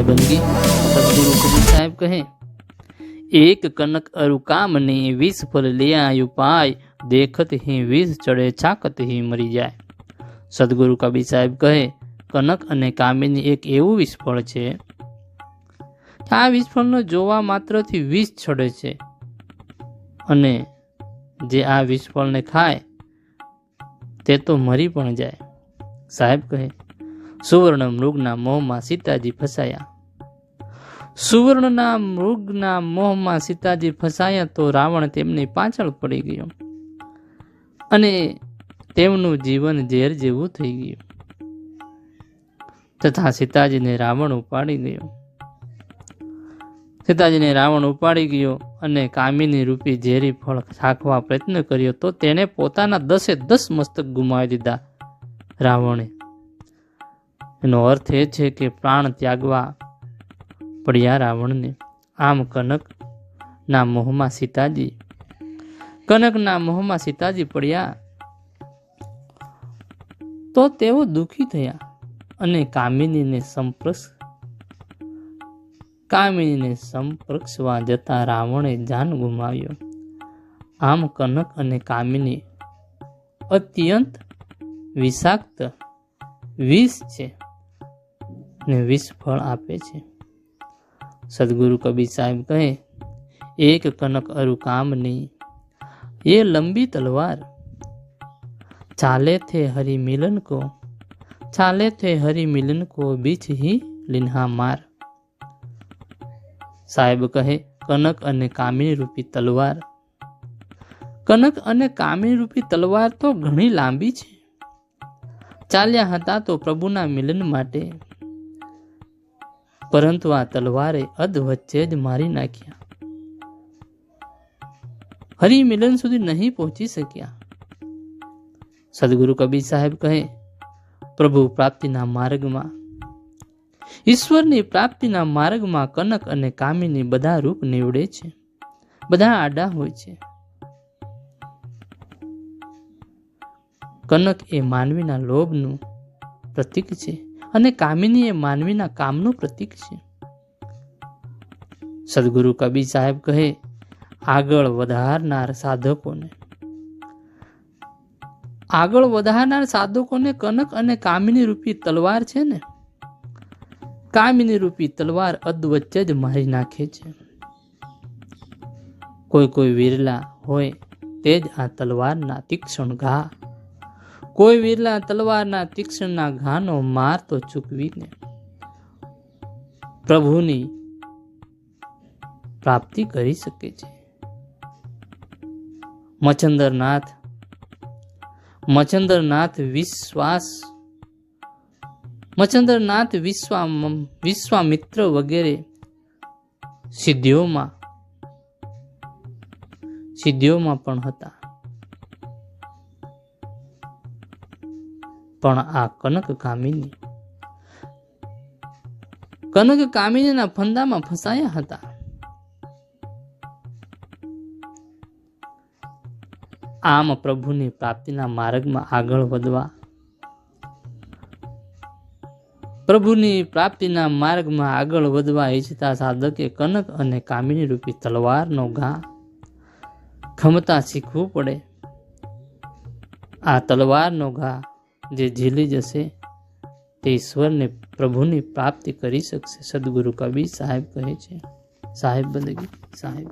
સાહેબ બંદગી સદગુરુ કબીર સાહેબ કહે એક કનક અરુ કામને વીસ ફળ લે આયુ પાય દેખત હી વીસ ચડે છાકત હી મરી જાય સદગુરુ કબીર સાહેબ કહે કનક અને કામિની એક એવું વિસ્ફળ છે આ વિસ્ફળનો જોવા માત્રથી વિષ ચડે છે। અને જે આ વિસ્ફળને ખાય, તે તો મરી પણ જાય. સાહેબ કહે, સુવર્ણ મૃગના મોહમાં સીતાજી ફસાયા સુવર્ણના મૃગના મોહમાં સીતાજી ફસાયા તો રાવણ તેમની પાછળ પડી ગયો. અને તેમનું જીવન ઝેર જેવું થઈ ગયું. તથા સીતાજીને રાવણ ઉપાડી ગયો. સીતાજીને રાવણ ઉપાડી ગયો અને કામિની રૂપી ઝેરી ફળ થાકવા પ્રયત્ન કર્યો તો તેણે પોતાના દસે દસ મસ્તક ગુમાવી દીધા રાવણે. એનો અર્થ એ છે કે પ્રાણ ત્યાગવા પડ્યા રાવણને આમ કનક ના મોહમાં સીતાજી કનકના મોહમાં સીતાજી પડ્યા. તો તેઓ દુઃખી થયા અને કામિનીને સંપર્ક કામિનીને સંપર્ક્ષવા જતા રાવણે જાન ગુમાવ્યો. આમ કનક અને કામિની અત્યંત વિષાક્ત વિષ છે ને વિષ ફળ આપે છે. સદગુરુ કબીર સાહેબ કહે, એક કનક અરુ કામ નહીં, એ લંબી તલવાર. ચાલે થે હરી મિલન કો, ચાલે થે હરી મિલન કો બીચ હી લિન્હા માર. સાહેબ કહે, કનક અને કામિની રૂપી તલવાર. કનક અને કામિની રૂપી તલવાર તો ઘણી લાંબી છે. ચાલ્યા હતા તો પ્રભુના મિલન માટે. પરંતુ આ તલવારે અધ વચ્ચે જ મારી નાખ્યા. હરિ મિલન સુધી નહીં પહોંચી શક્યા. સદગુરુ કબીર સાહેબ કહે, પ્રભુ પ્રાપ્તિના માર્ગમાં. ઈશ્વરની પ્રાપ્તિના માર્ગમાં કનક અને કામિની બધા રૂપ નીવડે છે. બધા આડા હોય છે. કનક એ માનવીના લોભનું પ્રતીક છે. અને કામિની એ માનવીના કામનું પ્રતીક છે. સદગુરુ કબીર સાહેબ કહે, આગળ વધારનાર સાધકોને. આગળ વધારનાર સાધકોને કનક અને કામિની રૂપી તલવાર છે ને? કામિની રૂપી તલવાર અદ વચ્ચે જ મારી નાખે છે. કોઈ કોઈ વિરલા હોય, તે જ આ તલવારના તીક્ષ્ણ ઘા કોઈ વિરલા તલવારના તીક્ષ્ણના ઘાનો માર તો ચૂકવીને પ્રભુની પ્રાપ્તિ કરી શકે છે. મચંદરનાથ મચંદરનાથ વિશ્વાસ મચંદરનાથ વિશ્વા, વિશ્વામિત્ર વગેરે સિદ્ધિઓમાં સિદ્ધિઓમાં પણ હતા. પણ આ કનક કામિની. કનક કામિનીના ફંદામાં ફસાયા હતા. આમ પ્રભુની પ્રાપ્તિના માર્ગમાં આગળ વધવા. પ્રભુની પ્રાપ્તિના માર્ગમાં આગળ વધવા ઈચ્છતા સાધકે કનક અને કામિની રૂપી તલવારનો ઘા ખમતા શીખવું પડે. આ તલવારનો ઘા જે ઝીલી જશે તે ઈશ્વરને પ્રભુની પ્રાપ્તિ કરી શકશે. સદગુરુ કબીર સાહેબ કહે છે. સાહેબ બંદગી સાહેબ.